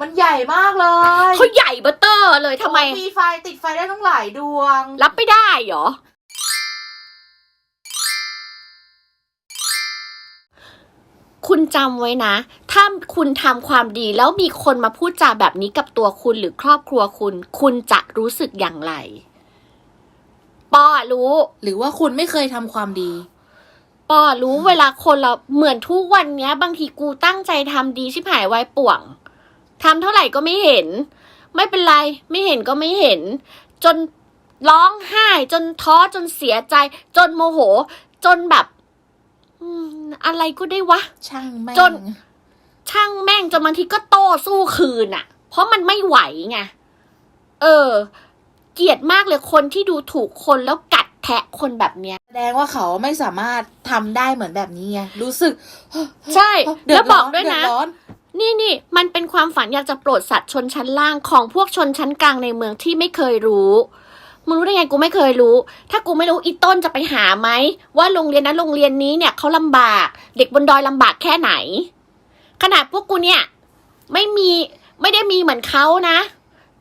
มันใหญ่มากเลยเขาใหญ่เบอร์เตอร์เลยทำไมโอ้มีไฟติดไฟได้ทั้งหลายดวง รับไม่ได้เหรอ คุณจำไว้นะ ถ้าคุณทำความดีแล้วมีคนมาพูดจาแบบนี้กับตัวคุณหรือครอบครัวคุณ คุณจะรู้สึกอย่างไรปอรู้ หรือว่าคุณไม่เคยทำความดี ปอรู้เวลาคนเราเหมือนทุกวันเนี้ย บางทีกูตั้งใจทำดีชิบหายไว้ป่วง ทำเท่าไหร่ก็ไม่เห็น ไม่เป็นไร ไม่เห็นก็ไม่เห็น จนร้องไห้ จนท้อจนเสียใจ จนโมโห จนแบบอืมอะไรก็ได้วะ ช่างแม่งจน ช่างแม่งจนบางทีก็โต้สู้คืนอะเพราะมันไม่ไหวไงเออ เกลียดมากเลยคนที่ดูถูกคนแล้วกัดแทะคนแบบเนี้ย แสดงว่าเขาไม่สามารถทำได้เหมือนแบบนี้ไงรู้สึกใช่ เดือแล้วดบร้ออกนด้วยเดือนะ ดร้อน นี่นี่มันเป็นความฝันอยากจะโปรดสัตว์ชนชั้นล่างของพวกชนชั้นกลางในเมืองที่ไม่เคยรู้มึงรู้ได้ไงกูไม่เคยรู้ ถ้ากูไม่รู้อีต้นจะไปหาไหมว่าโรงเรียนนั้นโรงเรียนนี้เนี่ยเขาลำบาก เด็กบนดอยลำบากแค่ไหน ขนาดพวกกูเนี่ย ไม่มีไม่ได้มีเหมือนเขานะ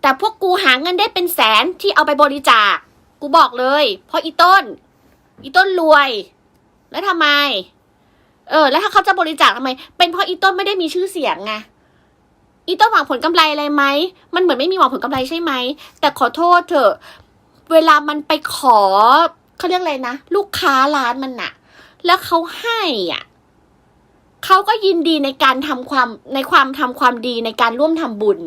แต่พวกกูหาเงินได้เป็นแสนที่เอาไปบริจาค กูบอกเลย เพราะอีต้น อีต้นรวย แล้วทำไม เออ แล้วถ้าเขาจะบริจาคทำไม เป็นเพราะอีต้นไม่ได้มีชื่อเสียงไงอีต้นหวังผลกำไรอะไรไหม มันเหมือนไม่มีหวังผลกำไรใช่ไหม แต่ขอโทษเถอะ เวลามันไปขอเขาเรียกอะไรนะ ลูกค้าร้านมันน่ะ แล้วเขาให้อะเขาก็ยินดีในการทำความในความทำความดีในการร่วมทำบุญ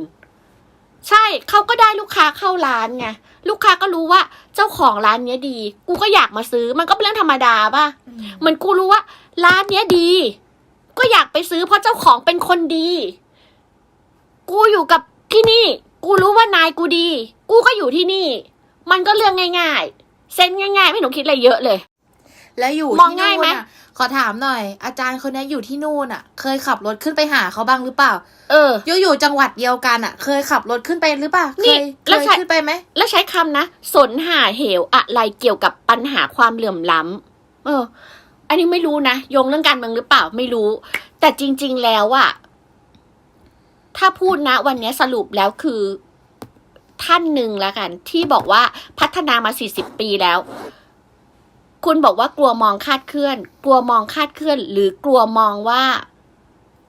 ใช่เขาก็ได้ลูกค้าเข้าร้านไง ลูกค้าก็รู้ว่าเจ้าของร้านเนี้ยดี กูก็อยากมาซื้อ มันก็เป็นเรื่องธรรมดาป่ะเหมือนกูรู้ว่า ร้านเนี้ยดี ก็อยากไปซื้อเพราะเจ้าของเป็นคนดี กูอยู่กับที่นี่ กูรู้ว่านายกูดี กูก็อยู่ที่นี่ มันก็เรื่องง่าย ๆ เซ็นง่ายๆ ไม่หนูคิดอะไรเยอะเลย แล้วอยู่มองที่ง่ายนู่ไหมนอะขอถามหน่อย อาจารย์คนนี้อยู่ที่นู่นอะ เคยขับรถขึ้นไปหาเขาบ้างหรือเปล่า เออ อยู่อยู่จังหวัดเดียวกันอะ เคยขับรถขึ้นไปหรือเปล่าเคนี่ยแล้วเคยใช่ขึ้นไปไหม แล้วใช้คำนะ สนหาเหวอะไรเกี่ยวกับปัญหาความเหลื่อมล้ำเออ อันนี้ไม่รู้นะโยงเรื่องการเมืองหรือเปล่าไม่รู้ แต่จริง ๆ แล้วอะถ้าพูดนะ วันนี้สรุปแล้วคือท่านหนึ่งแล้วกัน ที่บอกว่าพัฒนามาสี่สิบปีแล้ว คุณบอกว่ากลัวมองคาดเคลื่อน กลัวมองคาดเคลื่อน หรือกลัวมองว่า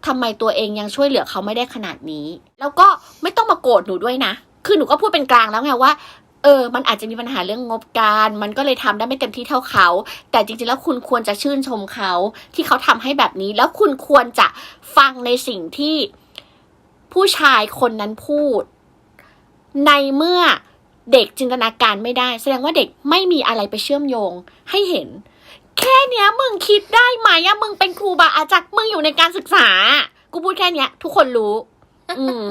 ทำไมตัวเองยังช่วยเหลือเขาไม่ได้ขนาดนี้ แล้วก็ไม่ต้องมาโกรธหนูด้วยนะ คือหนูก็พูดเป็นกลางแล้วไงว่า เออ มันอาจจะมีปัญหาเรื่องงบการ มันก็เลยทำได้ไม่เต็มที่เท่าเขา แต่จริงๆแล้วคุณควรจะชื่นชมเขาที่เขาทำให้แบบนี้ แล้วคุณควรจะฟังในสิ่งที่ผู้ชายคนนั้นพูด ในเมื่อ เด็กจินตนาการไม่ได้ แสดงว่าเด็กไม่มีอะไรไปเชื่อมโยงให้เห็น แค่เนี้ยมึงคิดได้ไหมอะมึงเป็นครูบาอาจารย์มึงอยู่ในการศึกษา กูพูดแค่เนี้ย ทุกคนรู้ อืม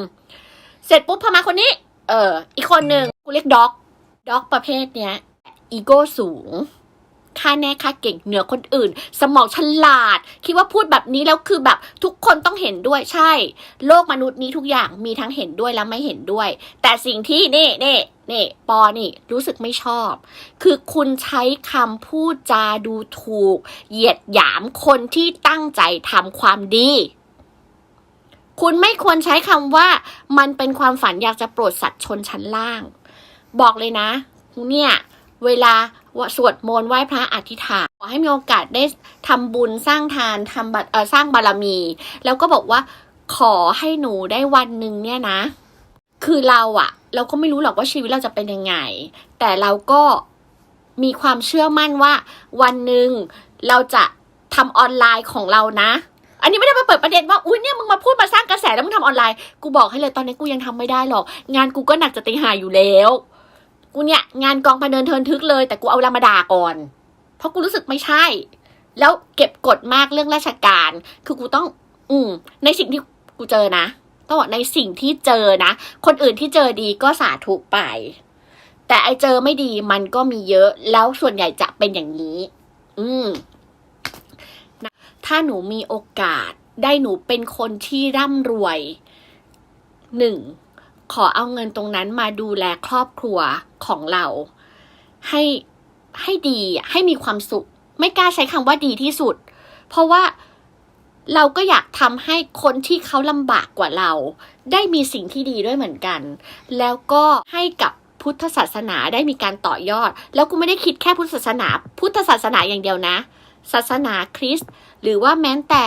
เสร็จปุ๊บพมาคนนี้ เออ อีกคนหนึ่งกูเรียกด็อกด็อกประเภทเนี้ย อีโก้สูง ค่าแน่ค่าเก่งเหนือคนอื่น สมองฉลาด คิดว่าพูดแบบนี้แล้วคือแบบทุกคนต้องเห็นด้วยใช่ โลกมนุษย์นี้ทุกอย่างมีทั้งเห็นด้วยและไม่เห็นด้วย แต่สิ่งที่นี่นี่นี่ปอนี่รู้สึกไม่ชอบ คือคุณใช้คำพูดจาดูถูก เหยียดหยามคนที่ตั้งใจทำความดีคุณไม่ควรใช้คำว่ามันเป็นความฝันอยากจะโปรดสัตว์ชนชั้นล่าง บอกเลยนะเนี่ย เวลาสวดมนต์ไหว้พระอธิษฐานขอให้มีโอกาสได้ทำบุญสร้างทานทำบัตรสร้างบารมี แล้วก็บอกว่าขอให้หนูได้วันหนึ่งเนี่ยนะ คือเราอะเราก็ไม่รู้หรอกว่าชีวิตเราจะเป็นยังไง แต่เราก็มีความเชื่อมั่นว่า วันหนึ่งเราจะทำออนไลน์ของเรานะ อันนี้ไม่ได้มาเปิดประเด็นว่าอุ้ยเนี่ยมึงมาพูดมาสร้างกระแสแล้วมึงทำออนไลน์ กูบอกให้เลยตอนนี้กูยังทำไม่ได้หรอก งานกูก็หนักจะตีหายอยู่แล้ว กูเนี่ยงานกองพะเนินเทินทึกเลย แต่กูเอาเวลามาด่าก่อน เพราะกูรู้สึกไม่ใช่ แล้วเก็บกดมากเรื่องราชการ คือกูต้อง อืม ในสิ่งที่กูเจอนะต้องบอกในสิ่งที่เจอนะ คนอื่นที่เจอดีก็สาธุไป แต่ไอเจอไม่ดีมันก็มีเยอะ แล้วส่วนใหญ่จะเป็นอย่างนี้ อืมนะถ้าหนูมีโอกาสได้หนูเป็นคนที่ร่ำรวยหนึ่ง ขอเอาเงินตรงนั้นมาดูแลครอบครัวของเรา ให้ให้ดีให้มีความสุข ไม่กล้าใช้คำว่าดีที่สุด เพราะว่าเราก็อยากทำให้คนที่เขาลำบากกว่าเรา ได้มีสิ่งที่ดีด้วยเหมือนกัน แล้วก็ให้กับพุทธศาสนาได้มีการต่อยอด แล้วกูไม่ได้คิดแค่พุทธศาสนา พุทธศาสนาอย่างเดียวนะ ศาสนาคริสต์หรือว่าแม้แต่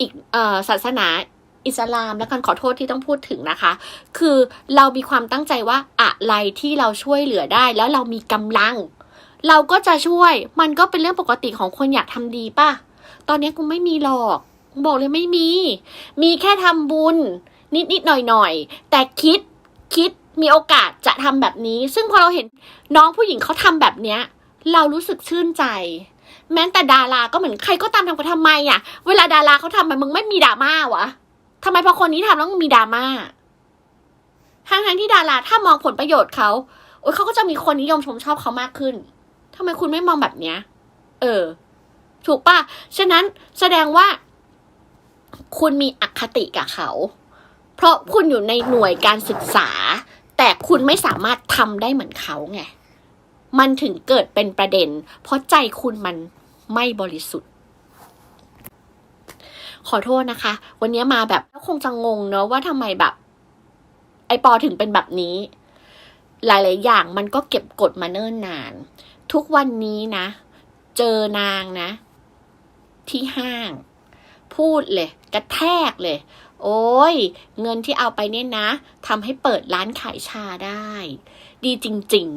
อีกศาสนา อิสลามแล้วกันขอโทษที่ต้องพูดถึงนะคะ คือเรามีความตั้งใจว่าอะไรที่เราช่วยเหลือได้ แล้วเรามีกำลัง เราก็จะช่วยมันก็เป็นเรื่องปกติของคนอยากทำดีป่ะ ตอนนี้กูไม่มีหรอกกูบอกเลยไม่มี มีแค่ทำบุญ นิดนิดหน่อยหน่อยแต่คิดคิดมีโอกาสจะทำแบบนี้ ซึ่งพอเราเห็นน้องผู้หญิงเขาทำแบบเนี้ย เรารู้สึกชื่นใจแม้แต่ดาราก็เหมือนใครก็ตามทำก็ทำไมอะ เวลาดาราเขาทำมันมึงไม่มีดราม่าวะ ทำไมพอคนนี้ทำแล้วมึงมีดราม่าทั้งทั้งที่ดาราถ้ามองผลประโยชน์เขาโอ้ยเขาก็จะมีคนนิยมชมชอบเขามากขึ้นทำไมคุณไม่มองแบบเนี้ย เออ ถูกปะฉะนั้นแสดงว่า คุณมีอคติกับเขา เพราะคุณอยู่ในหน่วยการศึกษา แต่คุณไม่สามารถทำได้เหมือนเขาไง มันถึงเกิดเป็นประเด็น เพราะใจคุณมันไม่บริสุทธิ์ ขอโทษนะคะ วันนี้มาแบบคงจะงงเนอะว่าทำไมแบบ ไอปอถึงเป็นแบบนี้ หลาย ๆ อย่างมันก็เก็บกดมาเนิ่นนาน ทุกวันนี้นะ เจอนางนะ ที่ห้าง พูดเลย กระแทกเลย โอ้ย เงินที่เอาไปเนี่ยนะทำให้เปิดร้านขายชาได้ ดีจริง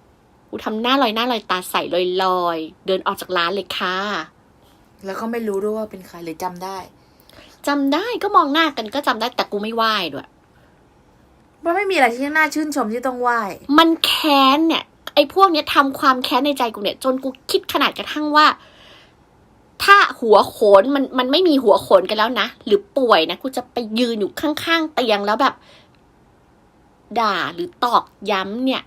ๆ กูทำหน้าลอยหน้าลอยตาใสลอยลอยๆเดินออกจากร้านเลยค่ะ แล้วก็ไม่รู้ด้วยว่าเป็นใครหรือจำได้ จำได้ก็มองหน้ากันก็จำได้แต่กูไม่ไหว้ด้วย มันไม่มีอะไรที่น่าชื่นชมที่ต้องไหว้ มันแค้นเนี่ย ไอ้พวกเนี้ยทำความแค้นในใจกูเนี่ย จนกูคิดขนาดกระทั่งว่า ถ้าหัวโขนมันมันไม่มีหัวโขนกันแล้วนะ หรือป่วยนะกูจะไปยืนอยู่ข้างๆเตียงแล้วแบบ ด่าหรือตอกย้ำเนี่ย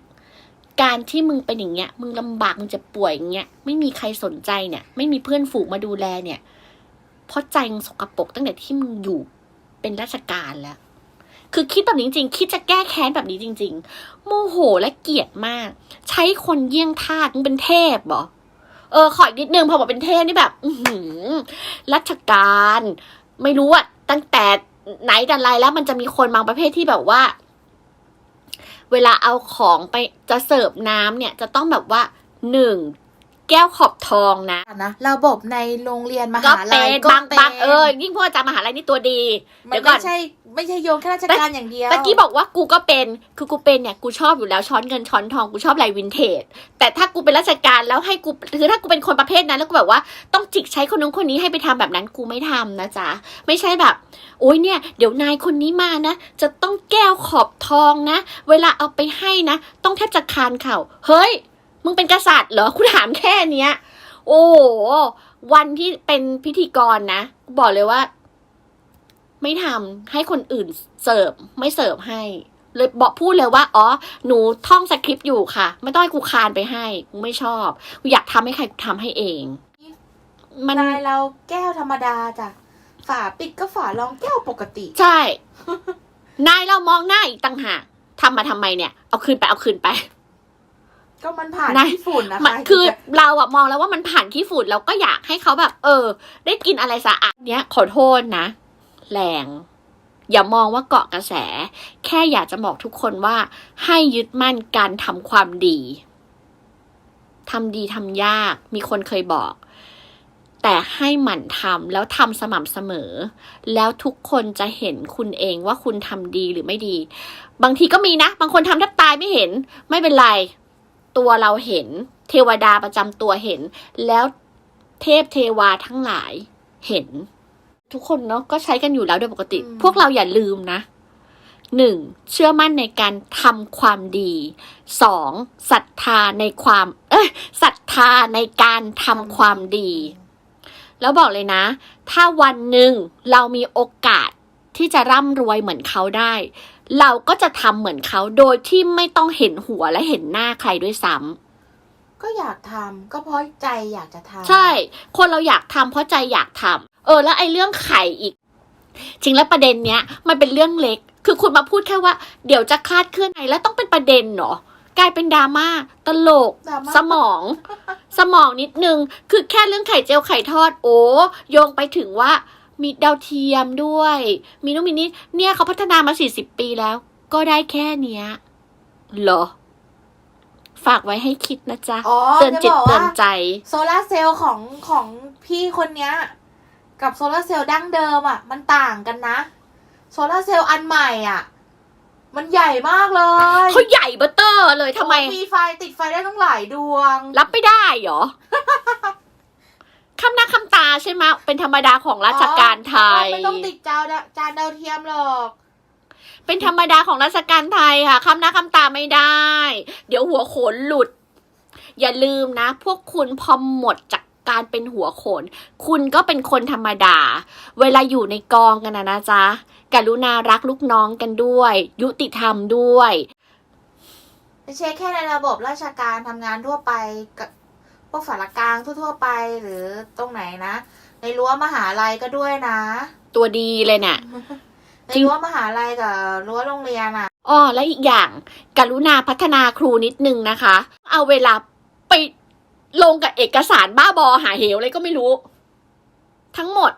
การที่มึงเป็นอย่างเงี้ย มึงลำบาก มึงจะป่วยอย่างเงี้ย ไม่มีใครสนใจเนี่ย ไม่มีเพื่อนฝูงมาดูแลเนี่ย เพราะใจมึงสกปรกตั้งแต่ที่มึงอยู่เป็นราชการแล้ว คือคิดแบบนี้จริง คิดจะแก้แค้นแบบนี้จริง ๆ โมโหและเกลียดมาก ใช้คนเยี่ยงทาสมึงเป็นเทพเหรอ เออ ขออีกนิดนึงพอบอกเป็นเทพนี่แบบ อืรัชการ ไม่รู้อะตั้งแต่ไหนแต่ไรแล้วมันจะมีคนบางประเภทที่แบบว่า เวลาเอาของไปจะเสิร์ฟน้ำเนี่ยจะต้องแบบว่าหนึ่ง แก้วขอบทองนะนะระบบในโรงเรียนมก็หาเป็ลัยนก็บางเป็นบางเออยิ่งพวกอาจารย์มหาลัยนี่ตัวดีมัเดี๋นยวก่อไม่นใช่ไม่ใช่โยงแค่ราชการอย่างเดียวตะกี้บอกว่ากูก็เป็นคือกูเป็นเนี่ยกูชอบอยู่แล้วช้อนเงินช้อนทองกูชอบลายวินเทจแต่ถ้ากูเป็นราชการแล้วให้กูคือถ้ากูเป็นคนประเภทนั้นแล้วกูแบบว่าต้องจิกใช้คนนู้นคนนี้ให้ไปทำแบบนั้นกูไม่ทำนะจ๊ะไม่ใช่แบบ โอ้ยเนี่ย เดี๋ยวนายคนนี้มานะ จะต้องแก้วขอบทองนะ เวลาเอาไปให้นะ ต้องแทบจะคานเข่าเฮ้ย มึงเป็นกษัตริย์เหรอกูถามแค่เนี้ย โอ้โหวันที่เป็นพิธีกรนะกูบอกเลยว่า ไม่ทำให้คนอื่นเสิร์ฟไม่เสิร์ฟให้เลยบอกพูดเลยว่า อ๋อ หนูท่องสคริปต์อยู่ค่ะ ไม่ต้องให้กูคานไปให้ กูไม่ชอบ กูอยากทำให้ใครกูทำให้เอง มันนายเราแก้วธรรมดาจ้ะ ฝาปิดก็ฝารองแก้วปกติ ใช่ นายเรามองหน้าอีกต่างหากทำมาทำไมเนี่ย เอาคืนไป เอาคืนไป ก็มันผ่านนายที่ฝุ่นนะมันคะ คือเราอะมองแล้วว่ามันผ่านขี้ฝุ่นเราก็อยากให้เขาแบบ เออ ได้กินอะไรสะอาดเนี้ย ขอโทษนะ แรง อย่ามองว่าเกาะกระแส แค่อยากจะบอกทุกคนว่าให้ยึดมั่นการทำความดีทำดีทำยาก มีคนเคยบอก แต่ให้หมั่นทำแล้วทำสม่ำเสมอ แล้วทุกคนจะเห็นคุณเองว่าคุณทำดีหรือไม่ดี บางทีก็มีนะ บางคนทำแทบตายไม่เห็น ไม่เป็นไร ตัวเราเห็น เทวดาประจำตัวเห็น แล้วเทพเทวาทั้งหลายเห็น ทุกคนเนาะก็ใช้กันอยู่แล้วโดยปกติ พวกเราอย่าลืมนะหนึ่งเชื่อมั่นในการทำความดีสองศรัทธาในความ เอ้ยศรัทธาในการทำความดี แล้วบอกเลยนะ ถ้าวันหนึ่งเรามีโอกาสที่จะร่ำรวยเหมือนเขาได้ เราก็จะทำเหมือนเขาโดยที่ไม่ต้องเห็นหัวและเห็นหน้าใครด้วยซ้ำก็อยากทำก็เพราะใจอยากจะทำใช่ คนเราอยากทำเพราะใจอยากทำเออ แล้วไอ้เรื่องไข่อีก จริงแล้วประเด็นเนี้ย มันเป็นเรื่องเล็ก คือคุณมาพูดแค่ว่า เดี๋ยวจะคลาดเคลื่อนไงแล้วต้องเป็นประเด็นเหรอกลายเป็นดราม่าตลกดราม่าสมอง สมองนิดนึง คือแค่เรื่องไข่เจียวไข่ทอดโอ้โยงไปถึงว่า มีดาวเทียมด้วย มีนู่นมีนี่เนี่ยเขาพัฒนามาสี่สิบปีแล้ว ก็ได้แค่เนี้ยเหรอ ฝากไว้ให้คิดนะจ๊ะ อ๋อเตือนจิตจะบอกเตืว่าอนใจ โซลาร์เซลล์ของของพี่คนเนี้ย กับโซลาร์เซลล์ดั้งเดิมอะ มันต่างกันนะ โซลาร์เซลล์อันใหม่อะ มันใหญ่มากเลยเขาใหญ่เบอร์เตอร์เลยทำไม มีไฟติดไฟได้ตั้งหลายดวง รับไม่ได้เหรอ คำหน้าคำตาใช่ไหมะเป็นธรรมดาของราชการไทย ไม่ต้องติดจาวดะจานดาวเทียมหรอกเป็นธรรมดาของราชการไทยค่ะคำหน้าคำตาไม่ได้ เดี๋ยวหัวโขนหลุด อย่าลืมนะ พวกคุณพอหมดจากการเป็นหัวโขน คุณก็เป็นคนธรรมดา เวลาอยู่ในกองกันนะนะจ๊ะกรุณารักลูกน้องกันด้วย ยุติธรรมด้วย ไม่ใช่แค่ในระบบราชการทำงานทั่วไปกับพ วกสารกลางทั่ว ๆ ไปหรือตรงไหนนะ ในรั้วมหาลัยก็ด้วยนะ ตัวดีเลยเนี่ย ในจริงรั้วมหาลัยกับรั้วโรงเรียนอะอ๋อและอีกอย่างกรุณาพัฒนาครูนิดนึงนะคะ เอาเวลาไปลงกับเอกสารบ้าบอหาเหวอะไรก็ไม่รู้ ทั้งหมด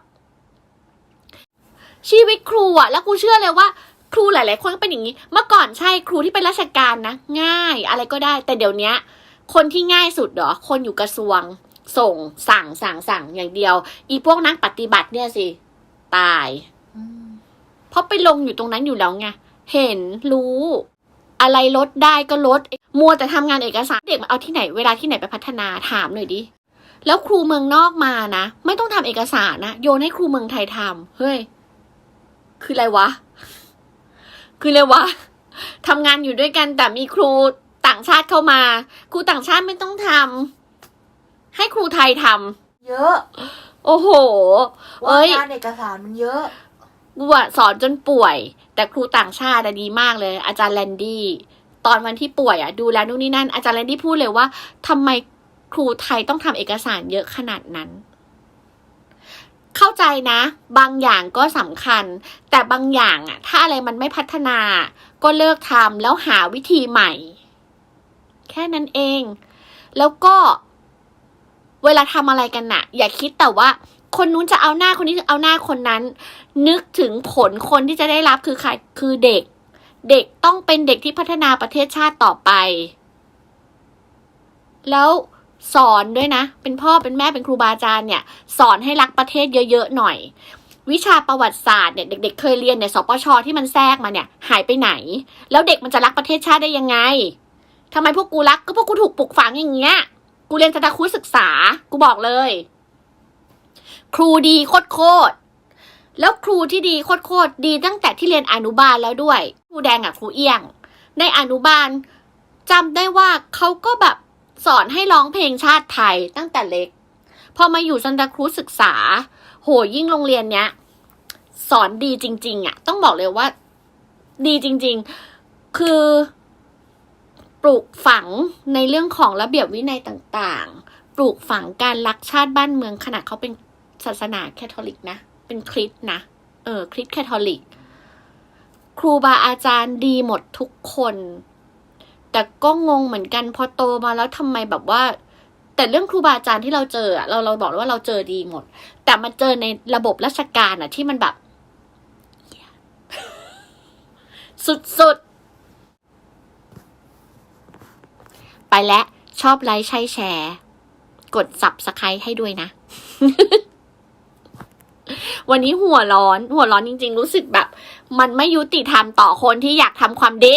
ชีวิตครูอะแล้วครูเชื่อเลยว่า ครูหลาย ๆ คนก็เป็นอย่างนี้ เมื่อก่อนใช่ครูที่เป็นราชการนะ ง่ายอะไรก็ได้ แต่เดี๋ยวเนี้ย คนที่ง่ายสุดเหรอ คนอยู่กระทรวง ส่งสั่งสั่งสั่งอย่างเดียว อีพวกนักปฏิบัติเนี่ยสิ ตายเพราะไปลงอยู่ตรงนั้นอยู่แล้วไงเห็นรู้ อะไรลดได้ก็ลด มัวแต่ทำงานเอกสารเด็กมาเอาที่ไหนเวลาที่ไหนไปพัฒนาถามหน่อยดิแล้วครูเมืองนอกมานะ ไม่ต้องทำเอกสารนะ โยนให้ครูเมืองไทยทำเฮ้ย คืออะไรวะ คืออะไรวะทำงานอยู่ด้วยกันแต่มีครูต่างชาติเข้ามา ครูต่างชาติไม่ต้องทำให้ครูไทยทำเยอะ โอ้โห ว่าเอ้ยงานเอกสารมันเยอะ กูอะสอนจนป่วย แต่ครูต่างชาติอะดีมากเลย อาจารย์แลนดี้ตอนวันที่ป่วยอะดูแลนู่นนี่นั่น อาจารย์แลนดี้พูดเลยว่าทำไมครูไทยต้องทำเอกสารเยอะขนาดนั้น เข้าใจนะ บางอย่างก็สำคัญ แต่บางอย่างอะถ้าอะไรมันไม่พัฒนา ก็เลิกทำแล้วหาวิธีใหม่ แค่นั้นเอง แล้วก็เวลาทำอะไรกันน่ะ อย่าคิดแต่ว่า คนนู้นจะเอาหน้าคนนี้จะเอาหน้าคนนั้น นึกถึงผลคนที่จะได้รับคือใครคือเด็ก เด็กต้องเป็นเด็กที่พัฒนาประเทศชาติต่อไป แล้วสอนด้วยนะ เป็นพ่อเป็นแม่เป็นครูบาอาจารย์เนี่ย สอนให้รักประเทศเยอะๆหน่อย วิชาประวัติศาสตร์เนี่ยเด็ก ๆ เคยเรียนเนี่ยสปชที่มันแทรกมาเนี่ย หายไปไหน แล้วเด็กมันจะรักประเทศชาติได้ยังไง ทำไมพวกกูรัก ก็พวกกูถูกปลูกฝังอย่างเงี้ย กูเรียนสตาคุศึกษา กูบอกเลย ครูดีโคตรแล้วครูที่ดีโคตรดีตั้งแต่ที่เรียนอนุบาลแล้วด้วย ครูแดงกับครูเอี้ยง ในอนุบาลจำได้ว่าเขาก็แบบสอนให้ร้องเพลงชาติไทยตั้งแต่เล็ก พอมาอยู่ซันตาครูศึกษา โหยิ่งโรงเรียนเนี้ย สอนดีจริง ๆอะ่ะ ต้องบอกเลยว่า ดีจริง ๆ คือ ปลูกฝังในเรื่องของระเบียบวินัยต่างๆ ปลูกฝังการรักชาติบ้านเมืองขนาดเขาเป็นศาสนาแคทอลิกนะ เป็นคริสต์นะ เออ คริสต์แคทอลิก ครูบาอาจารย์ดีหมดทุกคน แต่ก็งงเหมือนกันพอโตมาแล้วทำไมแบบว่า แต่เรื่องครูบาอาจารย์ที่เราเจอเราเราบอกเลยว่าเราเจอดีหมด แต่มาเจอในระบบราชการอะที่มันแบบ สุดๆ ไปแล้วชอบไลค์ใช้แชร์ กดสับสไครต์ให้ด้วยนะ วันนี้หัวร้อน หัวร้อนจริง ๆ รู้สึกแบบ มันไม่ยุติธรรมต่อคนที่อยากทำความดี